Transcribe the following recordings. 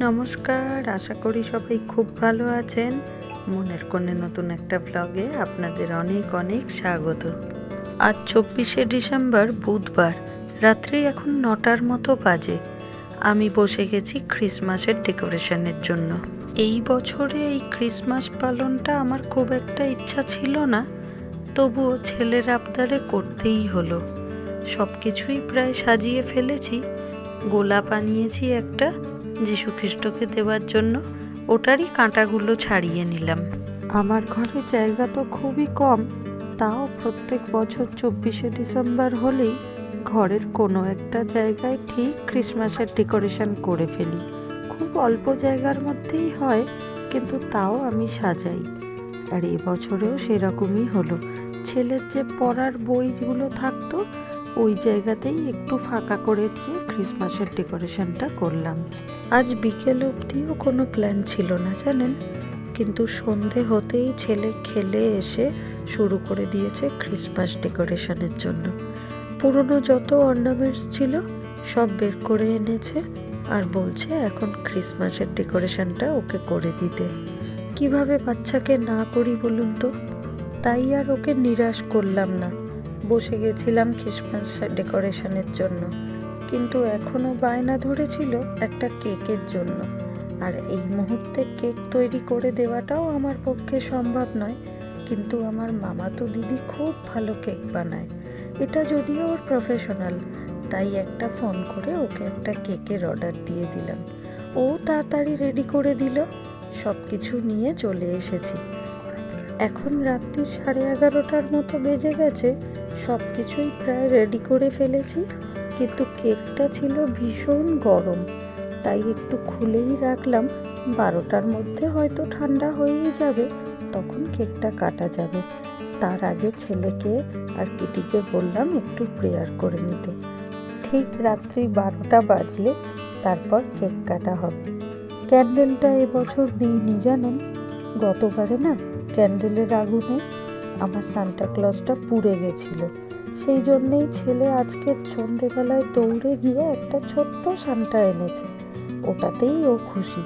নমস্কার, আশা করি সবাই খুব ভালো আছেন। মনের কোণে নতুন একটা ব্লগে আপনাদের অনেক অনেক স্বাগত। আজ চব্বিশে ডিসেম্বর, বুধবার, রাত্রি এখন নটার মতো বাজে। আমি বসে গেছি ক্রিসমাসের ডেকোরেশনের জন্য। এই বছরে এই ক্রিসমাস পালনটা আমার খুব একটা ইচ্ছা ছিল না, তবুও ছেলের আবদারে করতেই হলো। সব কিছুই প্রায় সাজিয়ে ফেলেছি। গোলাপ আনিয়েছি একটা খ্রিস্টকে দেওয়ার জন্য ওটারই কাঁটাগুলো ছাড়িয়ে নিলাম। আমার ঘরে জায়গা তো খুবই কম, তাও প্রত্যেক বছর চব্বিশে ডিসেম্বর হলেই ঘরের কোনো একটা জায়গায় ঠিক ক্রিসমাসের ডেকোরেশন করে ফেলি। খুব অল্প জায়গার মধ্যেই হয়, কিন্তু তাও আমি সাজাই। আর এবছরেও সেরকমই হলো। ছেলের যে পড়ার বইগুলো থাকতো ওই জায়গাতেই একটু ফাঁকা করে দিয়ে ক্রিসমাসের ডেকোরেশনটা করলাম। আজ বিকেল অবধিও কোনো প্ল্যান ছিল না, জানেন? কিন্তু সন্ধে হতেই ছেলে খেলে এসে শুরু করে দিয়েছে ক্রিসমাস ডেকোরেশনের জন্য। পুরনো যত অর্নামেন্টস ছিল, সব বের করে এনেছে আর বলছে এখন ক্রিসমাসের ডেকোরেশনটা ওকে করে দিতে। কীভাবে বাচ্চাকে না করি বলুন তো? তাই আর ওকে নিরাশ করলাম না। বসে গেছিলাম ক্রিসমাস ডেকোরেশনের জন্য। কিন্তু এখনও বায়না ধরেছিল একটা কেকের জন্য। আর এই মুহূর্তে কেক তৈরি করে দেওয়াটাও আমার পক্ষে সম্ভব নয়। কিন্তু আমার মামা তো দিদি খুব ভালো কেক বানায়। এটা যদিও ওর প্রফেশনাল তাই একটা ফোন করে ওকে একটা কেকের অর্ডার দিয়ে দিলাম। ও তাড়াতাড়ি রেডি করে দিল। সব কিছু নিয়ে চলে এসেছি। এখন রাত্রি সাড়ে এগারোটার মতো বেজে গেছে সব কিছুই প্রায় রেডি করে ফেলেছি, কিন্তু কেকটা ছিল ভীষণ গরম, তাই একটু খুলেই রাখলাম, বারোটার মধ্যে হয়তো ঠান্ডা হয়েই যাবে, তখন কেকটা কাটা যাবে। তার আগে ছেলেকে আর কিটিকে বললাম একটু প্রেয়ার করে নিতে। ঠিক রাত্রি বারোটা বাজলে তারপর কেক কাটা হবে। ক্যান্ডেলটা এবছর দিইনি জানেন? গতবারে না ক্যান্ডেলের আগুনে আমার সান্টা ক্লজটা পুড়ে গেছিল। সেই জন্যেই ছেলে আজকে সন্ধেবেলায় দৌড়ে গিয়ে একটা ছোট্ট সান্টা এনেছে। ওটাতেই ও খুশি।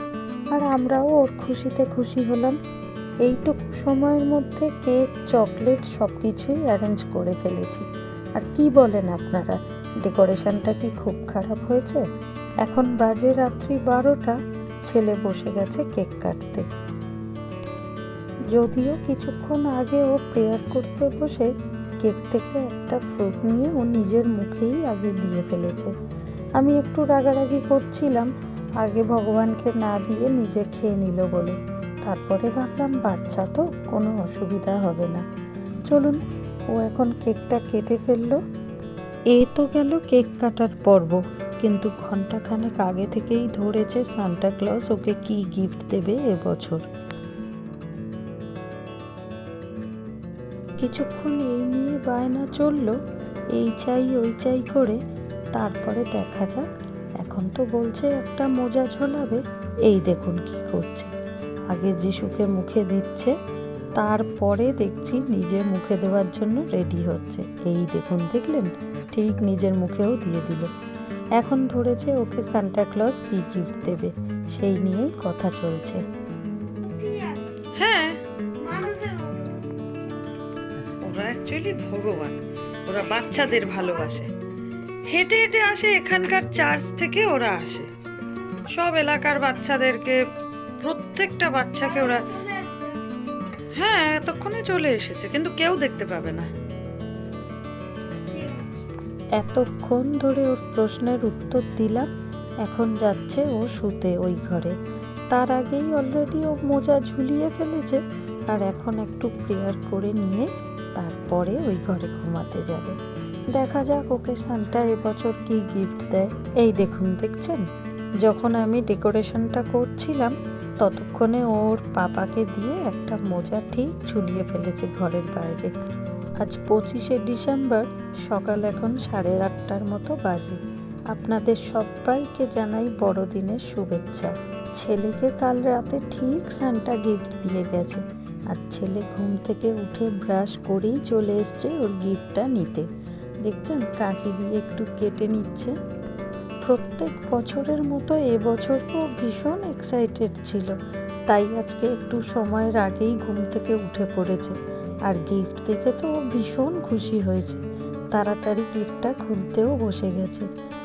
আর আমরাও ওর খুশিতে খুশি হলাম। এইটুকু সময়ের মধ্যে কেক, চকলেট সব কিছুই অ্যারেঞ্জ করে ফেলেছি। আর কি বলেন আপনারা? ডেকোরেশনটা কি খুব খারাপ হয়েছে? এখন বাজে রাত্রি বারোটা। ছেলে বসে গেছে কেক কাটতে। যদিও কিছুক্ষণ আগে ও প্রেয়ার করতে বসে কেক থেকে একটা ফ্রুট নিয়ে ও নিজের মুখেই আগে দিয়ে ফেলেছে। আমি একটু রাগারাগি করছিলাম, আগে ভগবানকে না দিয়ে নিজে খেয়ে নিল বলে। তারপরে ভাবলাম, বাচ্চা তো, কোনো অসুবিধা হবে না। চলুন, ও এখন কেকটা কেটে ফেলল। এ তো গেল কেক কাটার পর্ব। কিন্তু ঘন্টাখানেক আগে থেকেই ধরেছে সান্টা ক্লজ ওকে কি গিফট দেবে এবছর কিছুক্ষণ এই নিয়ে বায়না চলল, এই চাই, ওই চাই করে। তারপরে দেখা যাক, এখন তো বলছে একটা মোজা ঝোলাবে, এই দেখুন কি করছে। আগে যিশুকে মুখে দিচ্ছে, তারপরে দেখছি নিজে মুখে দেওয়ার জন্য রেডি হচ্ছে। এই দেখুন, দেখলেন? ঠিক নিজের মুখেও দিয়ে দিল। এখন ধরেছে ওকে সান্টা ক্লজ কি গিফট দেবে, সেই নিয়েই কথা চলছে। ওরা ভগবান, ওরা বাচ্চাদের ভালোবাসে। হেঁটে হেঁটে আসে এখানকার চার্চ থেকে ওরা আসে। সব এলাকার বাচ্চাদেরকে, প্রত্যেকটা বাচ্চাকে ওরা হ্যাঁ এতক্ষণে চলে এসেছে, কিন্তু কেউ দেখতে পাবে না। এতক্ষণ ধরে ওর প্রশ্নের উত্তর দিলাম, এখন যাচ্ছে ও শুতে ওই ঘরে। তার আগেই অলরেডি ও মোজা ঝুলিয়ে ফেলেছে, আর এখন একটু প্রেয়ার করে নিয়ে তারপরে ওই ঘরে ঘুমাতে যাবে। দেখা যাক ওকে সান্টা এবছর কি গিফট দেয়। এই দেখুন, দেখছেন? যখন আমি ডেকোরেশনটা করছিলাম, ততক্ষণে ওর পাপাকে দিয়ে একটা মোজা ঠিক ঝুলিয়ে ফেলেছে ঘরের বাইরে। আজ পঁচিশে ডিসেম্বর, সকাল এখন সাড়ে আটটার মতো বাজে। আপনাদের সবাইকে জানাই বড়দিনের শুভেচ্ছা। ছেলেকে কাল রাতে ঠিক সান্টা গিফট দিয়ে গেছে। আর ছেলে ঘুম থেকে উঠে ব্রাশ করেই চলে এসছে ওর গিফটটা নিতে। দেখছেন, কাঁচি দিয়ে একটু কেটে নিচ্ছে। প্রত্যেক বছরের মতো এবছরও ভীষণ এক্সাইটেড ছিল। তাই আজকে একটু সময়ের আগেই ঘুম থেকে উঠে পড়েছে। আর গিফট দেখে তো ভীষণ খুশি হয়েছে। তাড়াতাড়ি গিফটটা খুলতেও বসে গেছে।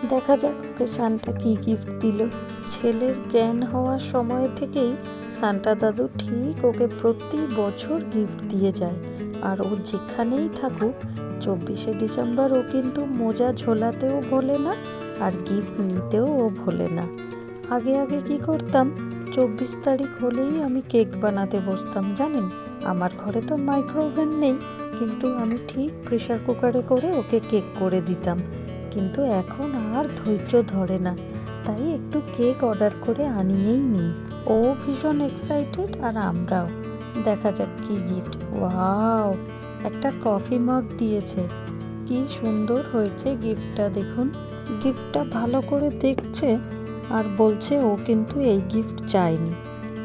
দেখা যাক ওকে সান্টা কি গিফট দিল। ছেলের জ্ঞান হওয়ার সময় থেকেই সান্টা দাদু ঠিক ওকে প্রতি বছর গিফট দিয়ে যায়। আর ও যেখানেই থাকুক, চব্বিশে ডিসেম্বর ও কিন্তু মোজা ঝোলাতেও ভোলে না আর গিফট নিতেও ও ভোলে না। আগে আগে কি করতাম? চব্বিশ তারিখ হলেই আমি কেক বানাতে বসতাম, জানেন? আমার ঘরে তো মাইক্রোওভেন নেই। কিন্তু আমি ঠিক প্রেশার কুকারে করে ওকে কেক করে দিতাম। কিন্তু এখন আর ধৈর্য ধরে না। তাই একটু কেক অর্ডার করে আনিয়েই নিই। ও ভীষণ এক্সাইটেড আর আমরাও। দেখা যাক কি গিফট ওয়াও, একটা কফি মগ দিয়েছে। কি সুন্দর হয়েছে গিফটটা দেখুন। গিফটটা ভালো করে দেখছে আর বলছে ও কিন্তু এই গিফট চায়নি।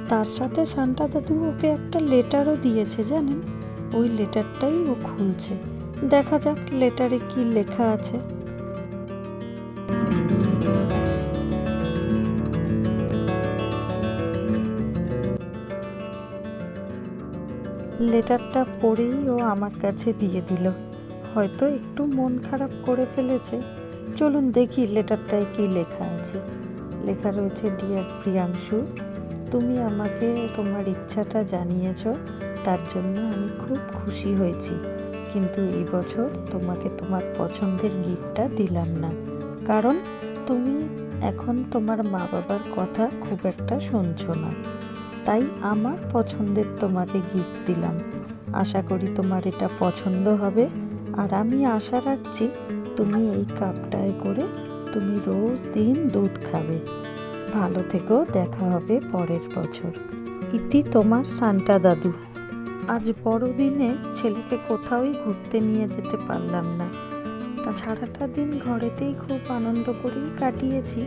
তার সাথে সান্টা দাদু ওকে একটা লেটারও দিয়েছে, জানেন? ওই লেটারটাই ও খুলছে। দেখা যাক লেটারে কি লেখা আছে। লেটারটা পড়েই ও আমার কাছে দিয়ে দিল। হয়তো একটু মন খারাপ করে ফেলেছে। চলুন দেখি লেটারটায় কি লেখা আছে। লেখা রয়েছে, ডিয়ার প্রিয়াংশু, তুমি আমাকে তোমার ইচ্ছাটা জানিয়েছ। তার জন্য আমি খুব খুশি হয়েছি। কিন্তু এই বছর তোমাকে তোমার পছন্দের গিফটটা দিলাম না। কারণ তুমি এখন তোমার মা বাবার কথা খুব একটা শুনছো না। তাই আমার পছন্দের তোমাকে গিফট দিলাম। আশা করি তোমার এটা পছন্দ হবে। আর আমি আশা রাখছি তুমি এই কাপটায় করে তুমি রোজ দিন দুধ খাবে। ভালো থেকো, দেখা হবে পরের বছর। ইতি তোমার সান্টা দাদু। আজ বড়দিনে ছেলেকে কোথাওই ঘুরতে নিয়ে যেতে পারলাম না। তা সারাটা দিন ঘরেতেই খুব আনন্দ করেই কাটিয়েছি,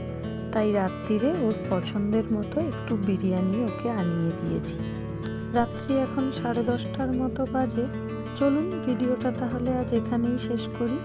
তাই রাত্রিরে ওর পছন্দের মতো একটু বিরিয়ানি ওকে আনিয়ে দিয়েছি। রাত্রি এখন সাড়ে দশটার মতো বাজে। চলুন, ভিডিওটা তাহলে আজ এখানেই শেষ করি।